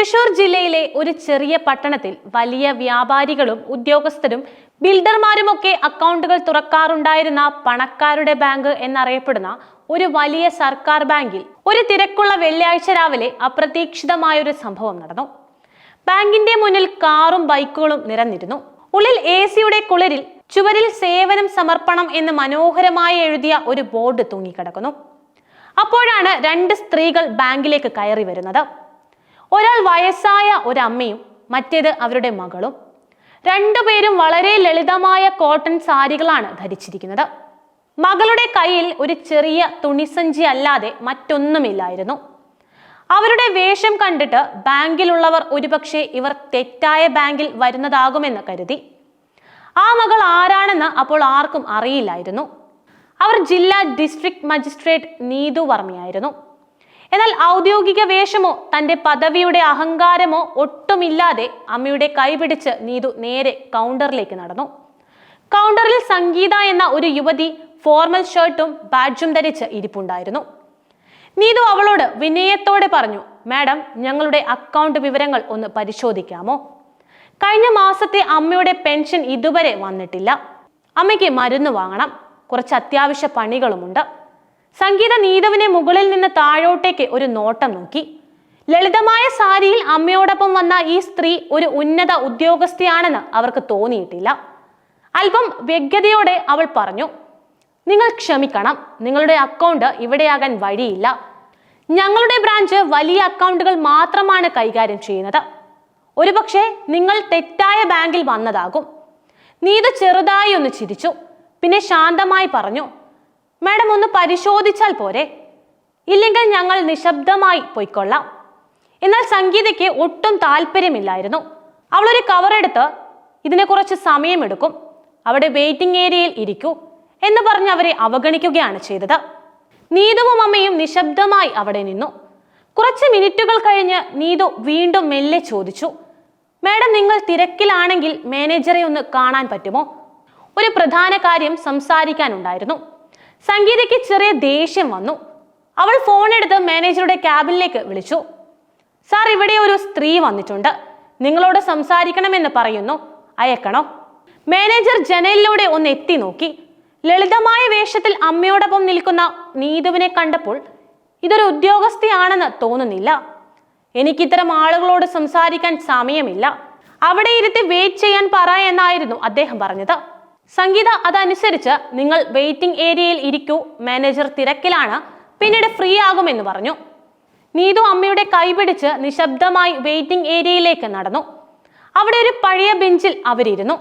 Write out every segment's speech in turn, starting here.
തൃശൂർ ജില്ലയിലെ ഒരു ചെറിയ പട്ടണത്തിൽ വലിയ വ്യാപാരികളും ഉദ്യോഗസ്ഥരും ബിൽഡർമാരുമൊക്കെ അക്കൗണ്ടുകൾ തുറക്കാറുണ്ടായിരുന്ന പണക്കാരുടെ ബാങ്ക് എന്നറിയപ്പെടുന്ന ഒരു വലിയ സർക്കാർ ബാങ്കിൽ ഒരു തിരക്കുള്ള വെള്ളിയാഴ്ച രാവിലെ അപ്രതീക്ഷിതമായൊരു സംഭവം നടന്നു. ബാങ്കിന്റെ മുന്നിൽ കാറും ബൈക്കുകളും നിറഞ്ഞിരുന്നു ഉള്ളിൽ എ സിയുടെ കുളിരിൽ ചുവരിൽ സേവനം സമർപ്പണം എന്ന് മനോഹരമായി എഴുതിയ ഒരു ബോർഡ് തൂങ്ങിക്കിടക്കുന്നു. അപ്പോഴാണ് രണ്ട് സ്ത്രീകൾ ബാങ്കിലേക്ക് കയറി വരുന്നത്. ഒരാൾ വയസ്സായ ഒരമ്മയും മറ്റേത് അവരുടെ മകളും. രണ്ടുപേരും വളരെ ലളിതമായ കോട്ടൺ സാരികളാണ് ധരിച്ചിരിക്കുന്നത്. മകളുടെ കയ്യിൽ ഒരു ചെറിയ തുണിസഞ്ചി അല്ലാതെ മറ്റൊന്നുമില്ലായിരുന്നു. അവരുടെ വേഷം കണ്ടിട്ട് ബാങ്കിലുള്ളവർ ഒരുപക്ഷെ ഇവർ തെറ്റായ ബാങ്കിൽ വരുന്നതാകുമെന്ന് കരുതി. ആ മകൾ ആരാണെന്ന് അപ്പോൾ ആർക്കും അറിയില്ലായിരുന്നു. അവർ ജില്ലാ ഡിസ്ട്രിക്ട് മജിസ്ട്രേറ്റ് നീതു വർമ്മയായിരുന്നു. എന്നാൽ ഔദ്യോഗിക വേഷമോ തന്റെ പദവിയുടെ അഹങ്കാരമോ ഒട്ടുമില്ലാതെ അമ്മയുടെ കൈപിടിച്ച് നീതു നേരെ കൗണ്ടറിലേക്ക് നടന്നു. കൗണ്ടറിൽ സംഗീത എന്ന ഒരു യുവതി ഫോർമൽ ഷർട്ടും ബാഡ്ജും ധരിച്ച് ഇരിപ്പുണ്ടായിരുന്നു. നീതു അവളോട് വിനയത്തോടെ പറഞ്ഞു മാഡം ഞങ്ങളുടെ അക്കൗണ്ട് വിവരങ്ങൾ ഒന്ന് പരിശോധിക്കാമോ? കഴിഞ്ഞ മാസത്തെ അമ്മയുടെ പെൻഷൻ ഇതുവരെ വന്നിട്ടില്ല. അമ്മയ്ക്ക് മരുന്ന് വാങ്ങണം. കുറച്ച് അത്യാവശ്യ പണികളുമുണ്ട്. സംഗീത നീതവിനെ മുകളിൽ നിന്ന് താഴോട്ടേക്ക് ഒരു നോട്ടം നോക്കി. ലളിതമായ സാരിയിൽ അമ്മയോടൊപ്പം വന്ന ഈ സ്ത്രീ ഒരു ഉന്നത ഉദ്യോഗസ്ഥയാണെന്ന് അവർക്ക് തോന്നിയിട്ടില്ല. അല്പം വ്യഗ്രതയോടെ അവൾ പറഞ്ഞു നിങ്ങൾ ക്ഷമിക്കണം നിങ്ങളുടെ അക്കൗണ്ട് ഇവിടെയാകാൻ വഴിയില്ല. ഞങ്ങളുടെ ബ്രാഞ്ച് വലിയ അക്കൗണ്ടുകൾ മാത്രമാണ് കൈകാര്യം ചെയ്യുന്നത്. ഒരുപക്ഷെ നിങ്ങൾ തെറ്റായ ബാങ്കിൽ വന്നതാകും. നീത് ചെറുതായി ഒന്ന് ചിരിച്ചു പിന്നെ ശാന്തമായി പറഞ്ഞു മാഡം ഒന്ന് പരിശോധിച്ചാൽ പോരെ? ഇല്ലെങ്കിൽ ഞങ്ങൾ നിശബ്ദമായി പോയിക്കൊള്ളാം. എന്നാൽ സംഗീതയ്ക്ക് ഒട്ടും താല്പര്യമില്ലായിരുന്നു. അവളൊരു കവർ എടുത്ത് ഇതിനെ കുറച്ച് സമയമെടുക്കും. അവിടെ വെയിറ്റിംഗ് ഏരിയയിൽ ഇരിക്കൂ എന്ന് പറഞ്ഞ് അവരെ അവഗണിക്കുകയാണ് ചെയ്തത്. നീതുവും അമ്മയും നിശബ്ദമായി അവിടെ നിന്നു. കുറച്ച് മിനിറ്റുകൾ കഴിഞ്ഞ് നീതു വീണ്ടും മെല്ലെ ചോദിച്ചു മാഡം നിങ്ങൾ തിരക്കിലാണെങ്കിൽ മാനേജറെ ഒന്ന് കാണാൻ പറ്റുമോ? ഒരു പ്രധാന കാര്യം സംസാരിക്കാനുണ്ടായിരുന്നു. സംഗീതയ്ക്ക് ചെറിയ ദേഷ്യം വന്നു. അവൾ ഫോൺ എടുത്ത് മാനേജറുടെ ക്യാബിനിലേക്ക് വിളിച്ചു. സാർ ഇവിടെ ഒരു സ്ത്രീ വന്നിട്ടുണ്ട്. നിങ്ങളോട് സംസാരിക്കണമെന്ന് പറയുന്നു. അയക്കണോ? മാനേജർ ജനലിലൂടെ ഒന്ന് എത്തി നോക്കി. ലളിതമായ വേഷത്തിൽ അമ്മയോടൊപ്പം നിൽക്കുന്ന നീതുവിനെ കണ്ടപ്പോൾ ഇതൊരു ഉദ്യോഗസ്ഥയാണെന്ന് തോന്നുന്നില്ല. എനിക്കിത്തരം ആളുകളോട് സംസാരിക്കാൻ സമയമില്ല. അവിടെ ഇരുത്തി വെയിറ്റ് ചെയ്യാൻ പറ എന്നായിരുന്നു അദ്ദേഹം പറഞ്ഞത്. സംഗീത അതനുസരിച്ച് നിങ്ങൾ വെയിറ്റിംഗ് ഏരിയയിൽ ഇരിക്കൂ മാനേജർ തിരക്കിലാണ് പിന്നീട് ഫ്രീ ആകുമെന്ന് പറഞ്ഞു. നീതു അമ്മയുടെ കൈപിടിച്ച് നിശബ്ദമായി വെയിറ്റിംഗ് ഏരിയയിലേക്ക് നടന്നു. അവിടെ ഒരു പഴയ ബെഞ്ചിൽ അവരിരുന്നു.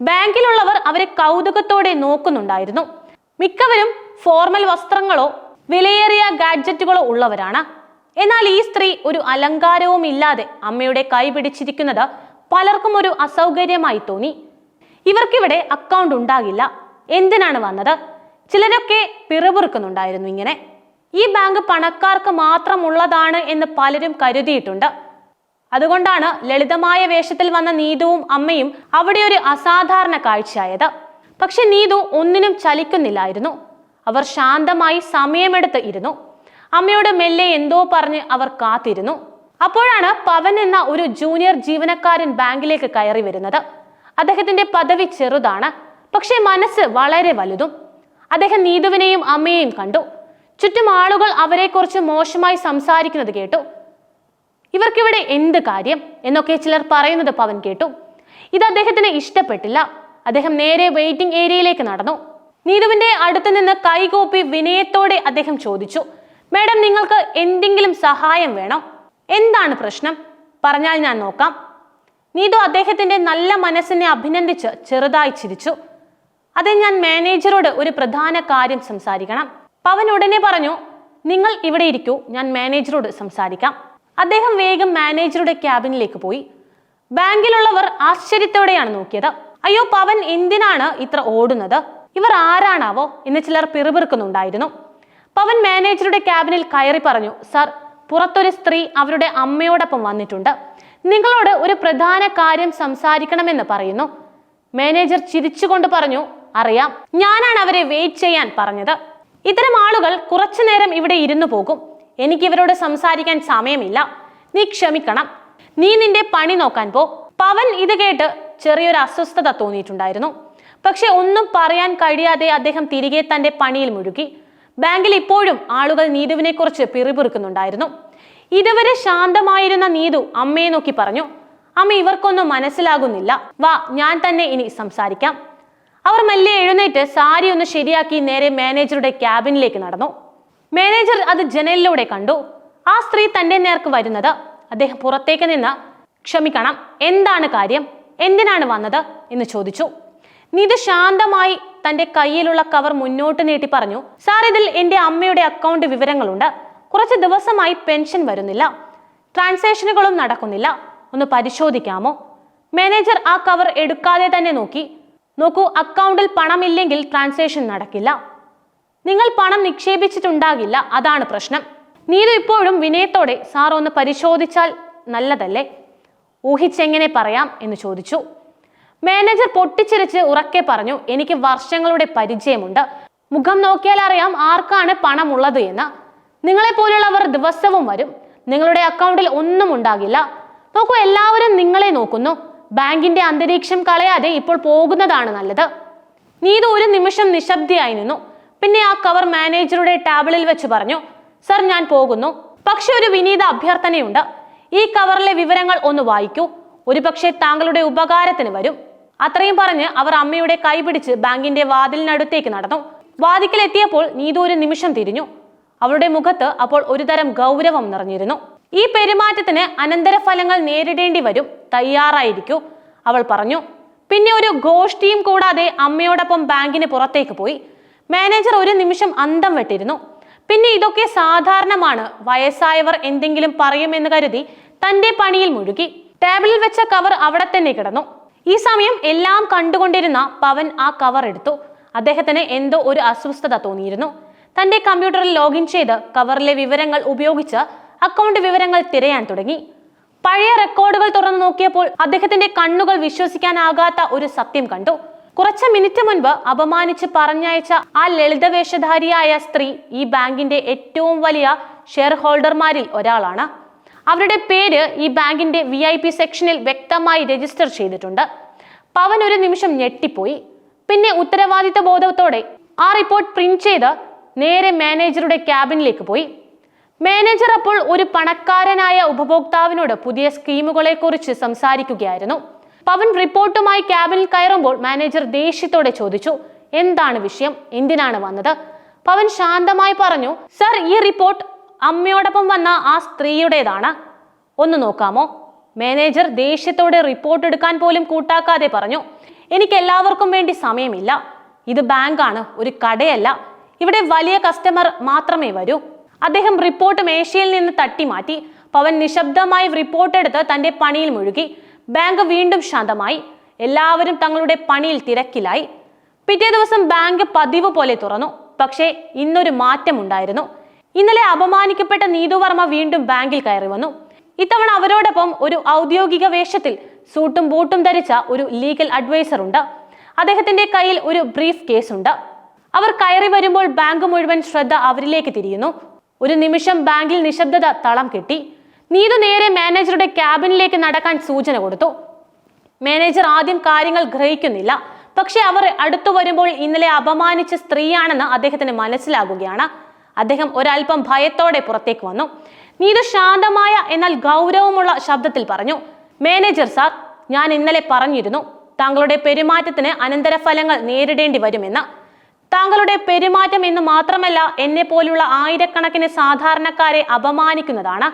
ബാങ്കിലുള്ളവർ അവരെ കൗതുകത്തോടെ നോക്കുന്നുണ്ടായിരുന്നു. മിക്കവരും ഫോർമൽ വസ്ത്രങ്ങളോ വിലയേറിയ ഗാഡ്ജറ്റുകളോ ഉള്ളവരാണ്. എന്നാൽ ഈ സ്ത്രീ ഒരു അലങ്കാരവും ഇല്ലാതെ അമ്മയുടെ കൈ പിടിച്ചിരിക്കുന്നത് പലർക്കും ഒരു അസൗകര്യമായി തോന്നി. ഇവർക്കിവിടെ അക്കൗണ്ട് ഉണ്ടാകില്ല. എന്തിനാണ് വന്നത്? ചിലരൊക്കെ പിറുപിറുക്കുന്നുണ്ടായിരുന്നു ഇങ്ങനെ. ഈ ബാങ്ക് പണക്കാർക്ക് മാത്രമുള്ളതാണ് എന്ന് പലരും കരുതിയിട്ടുണ്ട്. അതുകൊണ്ടാണ് ലളിതമായ വേഷത്തിൽ വന്ന നീതുവും അമ്മയും അവിടെ ഒരു അസാധാരണ കാഴ്ചയായത്. പക്ഷെ നീതു ഒന്നിനും ചലിക്കുന്നില്ലായിരുന്നു. അവർ ശാന്തമായി സമയമെടുത്ത് ഇരുന്നു. അമ്മയോട് മെല്ലെ എന്തോ പറഞ്ഞ് അവർ കാത്തിരുന്നു. അപ്പോഴാണ് പവൻ എന്ന ഒരു ജൂനിയർ ജീവനക്കാരൻ ബാങ്കിലേക്ക് കയറി വരുന്നത്. അദ്ദേഹത്തിന്റെ പദവി ചെറുതാണ് പക്ഷേ മനസ്സ് വളരെ വലുതും. അദ്ദേഹം നീതുവിനെയും അമ്മയെയും കണ്ടു. ചുറ്റും ആളുകൾ അവരെക്കുറിച്ച് മോശമായി സംസാരിക്കുന്നത് കേട്ടു. ഇവർക്കിവിടെ എന്ത് കാര്യം? എന്നൊക്കെ ചിലർ പറയുന്നത് പവൻ കേട്ടു. ഇത് അദ്ദേഹത്തിന് ഇഷ്ടപ്പെട്ടില്ല. അദ്ദേഹം നേരെ വെയിറ്റിംഗ് ഏരിയയിലേക്ക് നടന്നു. നീതുവിന്റെ അടുത്ത് നിന്ന് കൈകോപ്പി വിനയത്തോടെ അദ്ദേഹം ചോദിച്ചു മേഡം നിങ്ങൾക്ക് എന്തെങ്കിലും സഹായം വേണോ? എന്താണ് പ്രശ്നം? പറഞ്ഞാൽ ഞാൻ നോക്കാം. നീതു അദ്ദേഹത്തിന്റെ നല്ല മനസ്സിനെ അഭിനന്ദിച്ച് ചെറുതായി ചിരിച്ചു. അതെ ഞാൻ മാനേജറോട് ഒരു പ്രധാന കാര്യം സംസാരിക്കണം. പവൻ ഉടനെ പറഞ്ഞു നിങ്ങൾ ഇവിടെ ഇരിക്കൂ ഞാൻ മാനേജറോട് സംസാരിക്കാം. അദ്ദേഹം വേഗം മാനേജറുടെ ക്യാബിനിലേക്ക് പോയി. ബാങ്കിലുള്ളവർ ആശ്ചര്യത്തോടെയാണ് നോക്കിയത്. അയ്യോ പവൻ എന്തിനാണ് ഇത്ര ഓടുന്നത്? ഇവർ ആരാണാവോ? എന്ന് ചിലർ പിറുപിറുക്കുന്നുണ്ടായിരുന്നു. പവൻ മാനേജറുടെ ക്യാബിനിൽ കയറി പറഞ്ഞു സർ പുറത്തൊരു സ്ത്രീ അവരുടെ അമ്മയോടൊപ്പം വന്നിട്ടുണ്ട്. നിങ്ങളോട് ഒരു പ്രധാന കാര്യം സംസാരിക്കണമെന്ന് പറയുന്നു. മാനേജർ ചിരിച്ചുകൊണ്ട് പറഞ്ഞു അറിയാം ഞാനാണ് അവരെ വെയിറ്റ് ചെയ്യാൻ പറഞ്ഞത്. ഇത്തരം ആളുകൾ കുറച്ചു നേരം ഇവിടെ ഇരുന്നു പോകും. എനിക്ക് ഇവരോട് സംസാരിക്കാൻ സമയമില്ല. നീ ക്ഷമിക്കണം. നീ നിന്റെ പണി നോക്കാൻ പോ. പവൻ ഇത് കേട്ട് ചെറിയൊരു അസ്വസ്ഥത തോന്നിയിട്ടുണ്ടായിരുന്നു. പക്ഷെ ഒന്നും പറയാൻ കഴിയാതെ അദ്ദേഹം തിരികെ തന്റെ പണിയിൽ മുഴുകി. ബാങ്കിൽ ഇപ്പോഴും ആളുകൾ നീതുവിനെ കുറിച്ച് പിറുപിറുക്കുന്നുണ്ടായിരുന്നു. ഇതുവരെ ശാന്തമായിരുന്ന നീതു അമ്മയെ നോക്കി പറഞ്ഞു അമ്മ ഇവർക്കൊന്നും മനസ്സിലാകുന്നില്ല. വാ ഞാൻ തന്നെ ഇനി സംസാരിക്കാം. അവർ മെല്ലെ എഴുന്നേറ്റ് സാരി ഒന്ന് ശരിയാക്കി നേരെ മാനേജറുടെ ക്യാബിനിലേക്ക് നടന്നു. മാനേജർ അത് ജനലിലൂടെ കണ്ടു. ആ സ്ത്രീ തന്റെ നേർക്ക് വരുന്നത് അദ്ദേഹം പുറത്തേക്ക് നിന്ന് ക്ഷമിക്കണം എന്താണ് കാര്യം? എന്തിനാണ് വന്നത്? എന്ന് ചോദിച്ചു. നിത് ശാന്തമായി തന്റെ കയ്യിലുള്ള കവർ മുന്നോട്ട് നീട്ടി പറഞ്ഞു സാർ ഇതിൽ എന്റെ അമ്മയുടെ അക്കൗണ്ട് വിവരങ്ങളുണ്ട്. കുറച്ച് ദിവസമായി പെൻഷൻ വരുന്നില്ല. ട്രാൻസാക്ഷനുകളും നടക്കുന്നില്ല. ഒന്ന് പരിശോധിക്കാമോ? മാനേജർ ആ കവർ എടുക്കാതെ തന്നെ നോക്കി. നോക്കൂ അക്കൗണ്ടിൽ പണമില്ലെങ്കിൽ ട്രാൻസാക്ഷൻ നടക്കില്ല. നിങ്ങൾ പണം നിക്ഷേപിച്ചിട്ടുണ്ടാകില്ല. അതാണ് പ്രശ്നം. നീതു ഇപ്പോഴും വിനയത്തോടെ സാർ ഒന്ന് പരിശോധിച്ചാൽ നല്ലതല്ലേ? ഊഹിച്ചെങ്ങനെ പറയാം? എന്ന് ചോദിച്ചു. മാനേജർ പൊട്ടിച്ചിരിച്ച് ഉറക്കെ പറഞ്ഞു എനിക്ക് വർഷങ്ങളുടെ പരിചയമുണ്ട്. മുഖം നോക്കിയാൽ അറിയാം ആർക്കാണ് പണമുള്ളത് എന്ന്. നിങ്ങളെ പോലുള്ളവർ ദിവസവും വരും. നിങ്ങളുടെ അക്കൗണ്ടിൽ ഒന്നും ഉണ്ടാകില്ല. നോക്കൂ എല്ലാവരും നിങ്ങളെ നോക്കുന്നു. ബാങ്കിന്റെ അന്തരീക്ഷം കളയാതെ ഇപ്പോൾ പോകുന്നതാണ് നല്ലത്. നീതു ഒരു നിമിഷം നിശബ്ദയായി നിന്നു. പിന്നെ ആ കവർ മാനേജറുടെ ടാബിളിൽ വെച്ച് പറഞ്ഞു സർ ഞാൻ പോകുന്നു. പക്ഷെ ഒരു വിനീത അഭ്യർത്ഥനയുണ്ട്. ഈ കവറിലെ വിവരങ്ങൾ ഒന്ന് വായിക്കൂ. ഒരുപക്ഷെ താങ്കളുടെ ഉപകാരത്തിന് വരും. അത്രയും പറഞ്ഞ് അവർ അമ്മയുടെ കൈപിടിച്ച് ബാങ്കിന്റെ വാതിലിനടുത്തേക്ക് നടന്നു. വാതിക്കൽ എത്തിയപ്പോൾ നീതു ഒരു നിമിഷം തിരിഞ്ഞു. അവളുടെ മുഖത്ത് അപ്പോൾ ഒരുതരം ഗൗരവം നിറഞ്ഞിരുന്നു. ഈ പെരുമാറ്റത്തിന് അനന്തരഫലങ്ങൾ നേരിടേണ്ടി വരും തയ്യാറായിരിക്കൂ അവൾ പറഞ്ഞു. പിന്നെ ഒരു ഗോഷ്ഠിയും കൂടാതെ അമ്മയോടൊപ്പം ബാങ്കിന് പുറത്തേക്ക് പോയി. മാനേജർ ഒരു നിമിഷം അന്തം വെട്ടിരുന്നു. പിന്നെ ഇതൊക്കെ സാധാരണമാണ്. വയസ്സായവർ എന്തെങ്കിലും പറയുമെന്ന് കരുതി തന്റെ പണിയിൽ മുഴുകി. ടേബിളിൽ വെച്ച കവർ അവിടെ തന്നെ കിടന്നു. ഈ സമയം എല്ലാം കണ്ടുകൊണ്ടിരുന്ന പവൻ ആ കവർ എടുത്തു. അദ്ദേഹത്തിന് എന്തോ ഒരു അസ്വസ്ഥത തോന്നിയിരുന്നു. തന്റെ കമ്പ്യൂട്ടറിൽ ലോഗിൻ ചെയ്ത് കവറിലെ വിവരങ്ങൾ ഉപയോഗിച്ച് അക്കൗണ്ട് വിവരങ്ങൾ തിരയാൻ തുടങ്ങി. പഴയ റെക്കോർഡുകൾ തുറന്നു നോക്കിയപ്പോൾ അദ്ദേഹത്തിന്റെ കണ്ണുകൾ വിശ്വസിക്കാനാകാത്ത ഒരു സത്യം കണ്ടു. കുറച്ച് മിനിറ്റ് മുൻപ് അപമാനിച്ച് പറഞ്ഞയച്ച ആ ലളിതവേഷധാരിയായ സ്ത്രീ ഈ ബാങ്കിന്റെ ഏറ്റവും വലിയ ഷെയർ ഹോൾഡർമാരിൽ ഒരാളാണ്. അവരുടെ പേര് ഈ ബാങ്കിന്റെ വി ഐ പി സെക്ഷനിൽ വ്യക്തമായി രജിസ്റ്റർ ചെയ്തിട്ടുണ്ട്. പവൻ ഒരു നിമിഷം ഞെട്ടിപ്പോയി. പിന്നെ ഉത്തരവാദിത്ത ബോധത്തോടെ ആ റിപ്പോർട്ട് പ്രിന്റ് ചെയ്ത് നേരെ മാനേജറുടെ ക്യാബിനിലേക്ക് പോയി. മാനേജർ അപ്പോൾ ഒരു പണക്കാരനായ ഉപഭോക്താവിനോട് പുതിയ സ്കീമുകളെ കുറിച്ച് സംസാരിക്കുകയായിരുന്നു. പവൻ റിപ്പോർട്ടുമായി ക്യാബിനിൽ കയറുമ്പോൾ മാനേജർ ദേഷ്യത്തോടെ ചോദിച്ചു എന്താണ് വിഷയം? എന്തിനാണ് വന്നത്? പവൻ ശാന്തമായി പറഞ്ഞു സർ ഈ റിപ്പോർട്ട് അമ്മയോടൊപ്പം വന്ന ആ സ്ത്രീയുടേതാണ്. ഒന്ന് നോക്കാമോ? മാനേജർ ദേഷ്യത്തോടെ റിപ്പോർട്ട് എടുക്കാൻ പോലും കൂട്ടാക്കാതെ പറഞ്ഞു എനിക്ക് എല്ലാവർക്കും വേണ്ടി സമയമില്ല. ഇത് ബാങ്കാണ് ഒരു കടയല്ല. ഇവിടെ വലിയ കസ്റ്റമർ മാത്രമേ വരൂ. അദ്ദേഹം റിപ്പോർട്ട് മേശയിൽ നിന്ന് തട്ടി മാറ്റി പവൻ നിശബ്ദമായി റിപ്പോർട്ട് എടുത്ത് തന്റെ പണിയിൽ മുഴുകി. ബാങ്ക് വീണ്ടും ശാന്തമായി. എല്ലാവരും തങ്ങളുടെ പണിയിൽ തിരക്കിലായി. പിറ്റേ ദിവസം ബാങ്ക് പതിവ് പോലെ തുറന്നു. പക്ഷേ ഇന്നൊരു മാറ്റമുണ്ടായിരുന്നു ഇന്നലെ അപമാനിക്കപ്പെട്ട നീതു വർമ്മ വീണ്ടും ബാങ്കിൽ കയറി വന്നു. ഇത്തവണ അവരോടൊപ്പം ഒരു ഔദ്യോഗിക വേഷത്തിൽ സൂട്ടും ബൂട്ടും ധരിച്ച ഒരു ലീഗൽ അഡ്വൈസർ ഉണ്ട്. അദ്ദേഹത്തിന്റെ കയ്യിൽ ഒരു ബ്രീഫ് കേസ് ഉണ്ട്. അവർ കയറി വരുമ്പോൾ ബാങ്ക് മുഴുവൻ ശ്രദ്ധ അവരിലേക്ക് തിരിയുന്നു. ഒരു നിമിഷം ബാങ്കിൽ നിശബ്ദത തളം കിട്ടി. നീതു നേരെ മാനേജറുടെ ക്യാബിനിലേക്ക് നടക്കാൻ സൂചന കൊടുത്തു. മാനേജർ ആദ്യം കാര്യങ്ങൾ ഗ്രഹിക്കുന്നില്ല. പക്ഷെ അവർ അടുത്തു വരുമ്പോൾ ഇന്നലെ അപമാനിച്ച സ്ത്രീയാണെന്ന് അദ്ദേഹത്തിന് മനസ്സിലാകുകയാണ്. അദ്ദേഹം ഒരൽപ്പം ഭയത്തോടെ പുറത്തേക്ക് വന്നു. നീതു ശാന്തമായ എന്നാൽ ഗൗരവമുള്ള ശബ്ദത്തിൽ പറഞ്ഞു മാനേജർ സാർ ഞാൻ ഇന്നലെ പറഞ്ഞിരുന്നു താങ്കളുടെ പെരുമാറ്റത്തിന് അനന്തരഫലങ്ങൾ നേരിടേണ്ടി വരുമെന്ന്. താങ്കളുടെ പെരുമാറ്റം എന്ന് മാത്രമല്ല എന്നെ പോലുള്ള ആയിരക്കണക്കിന് സാധാരണക്കാരെ അപമാനിക്കുന്നതാണ്.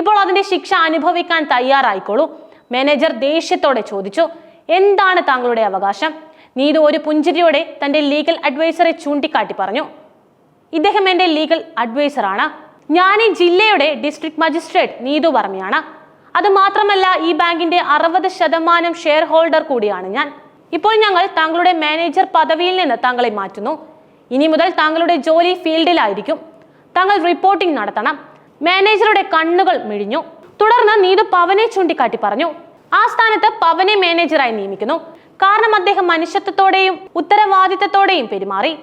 ഇപ്പോൾ അതിന്റെ ശിക്ഷ അനുഭവിക്കാൻ തയ്യാറായിക്കോളൂ. മാനേജർ ദേഷ്യത്തോടെ ചോദിച്ചു എന്താണ് താങ്കളുടെ അവകാശം? നീതു ഒരു പുഞ്ചിരിയോടെ തന്റെ ലീഗൽ അഡ്വൈസറെ ചൂണ്ടിക്കാട്ടി പറഞ്ഞു ഇദ്ദേഹം എന്റെ ലീഗൽ അഡ്വൈസറാണ്. ഞാൻ ഈ ജില്ലയുടെ ഡിസ്ട്രിക്ട് മജിസ്ട്രേറ്റ് നീതു വർമ്മയാണ്. അത് മാത്രമല്ല ഈ ബാങ്കിന്റെ അറുപത് ശതമാനം ഷെയർ ഹോൾഡർ കൂടിയാണ് ഞാൻ. ഇപ്പോൾ ഞങ്ങൾ താങ്കളുടെ മാനേജർ പദവിയിൽ നിന്ന് താങ്കളെ മാറ്റുന്നു. ഇനി മുതൽ താങ്കളുടെ ജോലി ഫീൽഡിലായിരിക്കും. താങ്കൾ റിപ്പോർട്ടിംഗ് നടത്തണം. മാനേജറുടെ കണ്ണുകൾ മിഴിഞ്ഞു. തുടർന്ന് നീതു പവനെ ചൂണ്ടിക്കാട്ടി പറഞ്ഞു ആ സ്ഥാനത്ത് പവനെ മാനേജറായി നിയമിക്കുന്നു. കാരണം അദ്ദേഹം മനുഷ്യത്വത്തോടെയും ഉത്തരവാദിത്തത്തോടെയും പെരുമാറി.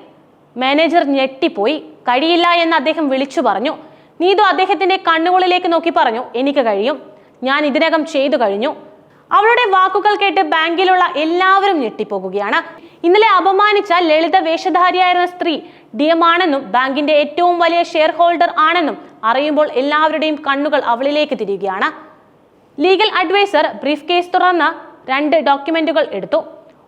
മാനേജർ ഞെട്ടിപ്പോയി. കഴിയില്ല എന്ന് അദ്ദേഹം വിളിച്ചു പറഞ്ഞു. നീതു അദ്ദേഹത്തിന്റെ കണ്ണുകളിലേക്ക് നോക്കി പറഞ്ഞു എനിക്ക് കഴിയും. ഞാൻ ഇതിനകം ചെയ്തു കഴിഞ്ഞു. അവളുടെ വാക്കുകൾ കേട്ട് ബാങ്കിലുള്ള എല്ലാവരും ഞെട്ടിപ്പോകുകയാണ്. ഇന്നലെ അപമാനിച്ച ലളിത വേഷധാരിയായിരുന്ന സ്ത്രീ ഡി എം ആണെന്നും ബാങ്കിന്റെ ഏറ്റവും വലിയ ഷെയർ ഹോൾഡർ ആണെന്നും അറിയുമ്പോൾ എല്ലാവരുടെയും കണ്ണുകൾ അവളിലേക്ക് തിരിയുകയാണ്. ലീഗൽ അഡ്വൈസർ ബ്രീഫ് കേസ് തുറന്ന് രണ്ട് ഡോക്യുമെന്റുകൾ എടുത്തു.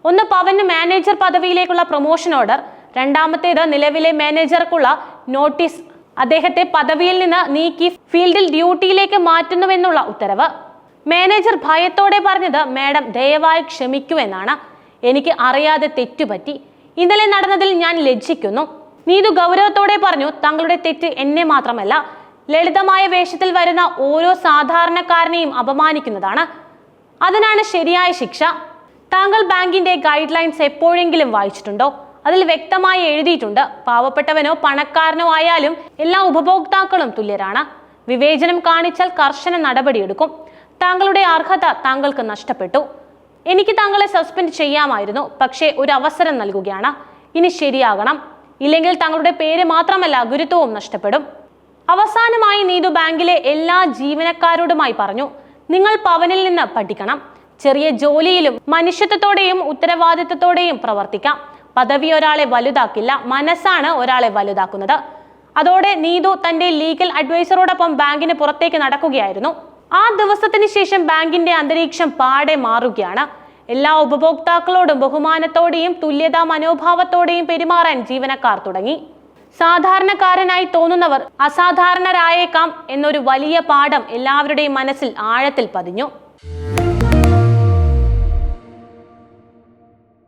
ഒന്ന് പവന് മാനേജർ പദവിയിലേക്കുള്ള പ്രൊമോഷൻ ഓർഡർ രണ്ടാമത്തേത് നിലവിലെ മാനേജർക്കുള്ള നോട്ടീസ്. അദ്ദേഹത്തെ പദവിയിൽ നിന്ന് നീക്കി ഫീൽഡിൽ ഡ്യൂട്ടിയിലേക്ക് മാറ്റുന്നുവെന്നുള്ള ഉത്തരവ്. മാനേജർ ഭയത്തോടെ പറഞ്ഞത് മാഡം ദയവായി ക്ഷമിക്കൂ എന്നാണ്. എനിക്ക് അറിയാതെ തെറ്റുപറ്റി. ഇന്നലെ നടന്നതിൽ ഞാൻ ലജ്ജിക്കുന്നു. നീതു ഗൗരവത്തോടെ പറഞ്ഞു തങ്ങളുടെ തെറ്റ് എന്നെ മാത്രമല്ല ലളിതമായ വേഷത്തിൽ വരുന്ന ഓരോ സാധാരണക്കാരനെയും അപമാനിക്കുന്നതാണ്. അതിനാണ് ശരിയായ ശിക്ഷ. താങ്കൾ ബാങ്കിന്റെ ഗൈഡ് ലൈൻസ് എപ്പോഴെങ്കിലും വായിച്ചിട്ടുണ്ടോ? അതിൽ വ്യക്തമായി എഴുതിയിട്ടുണ്ട് പാവപ്പെട്ടവനോ പണക്കാരനോ ആയാലും എല്ലാ ഉപഭോക്താക്കളും തുല്യരാണ്. വിവേചനം കാണിച്ചാൽ കർശന നടപടിയെടുക്കും. താങ്കളുടെ അർഹത താങ്കൾക്ക് നഷ്ടപ്പെട്ടു. എനിക്ക് താങ്കളെ സസ്പെൻഡ് ചെയ്യാമായിരുന്നു. പക്ഷേ ഒരു അവസരം നൽകുകയാണ്. ഇനി ശരിയാകണം. ഇല്ലെങ്കിൽ താങ്കളുടെ പേര് മാത്രമല്ല ഗുരുത്വവും നഷ്ടപ്പെടും. അവസാനമായി നീതു ബാങ്കിലെ എല്ലാ ജീവനക്കാരോടുമായി പറഞ്ഞു നിങ്ങൾ പവനിൽ നിന്ന് പഠിക്കണം. ചെറിയ ജോലിയിലും മനുഷ്യത്വത്തോടെയും ഉത്തരവാദിത്വത്തോടെയും പ്രവർത്തിക്കാം. പദവി ഒരാളെ വലുതാക്കില്ല. മനസ്സാണ് ഒരാളെ വലുതാക്കുന്നത്. അതോടെ നീതു തന്റെ ലീഗൽ അഡ്വൈസറോടൊപ്പം ബാങ്കിന് പുറത്തേക്ക് നടക്കുകയായിരുന്നു. ആ ദിവസത്തിന് ശേഷം ബാങ്കിന്റെ അന്തരീക്ഷം പാടെ മാറുകയാണ്. എല്ലാ ഉപഭോക്താക്കളോടും ബഹുമാനത്തോടെയും തുല്യതാ മനോഭാവത്തോടെയും പെരുമാറാൻ ജീവനക്കാർ തുടങ്ങി. സാധാരണക്കാരനായി തോന്നുന്നവർ അസാധാരണരായേക്കാം എന്നൊരു വലിയ പാഠം എല്ലാവരുടെയും മനസ്സിൽ ആഴത്തിൽ പതിഞ്ഞു.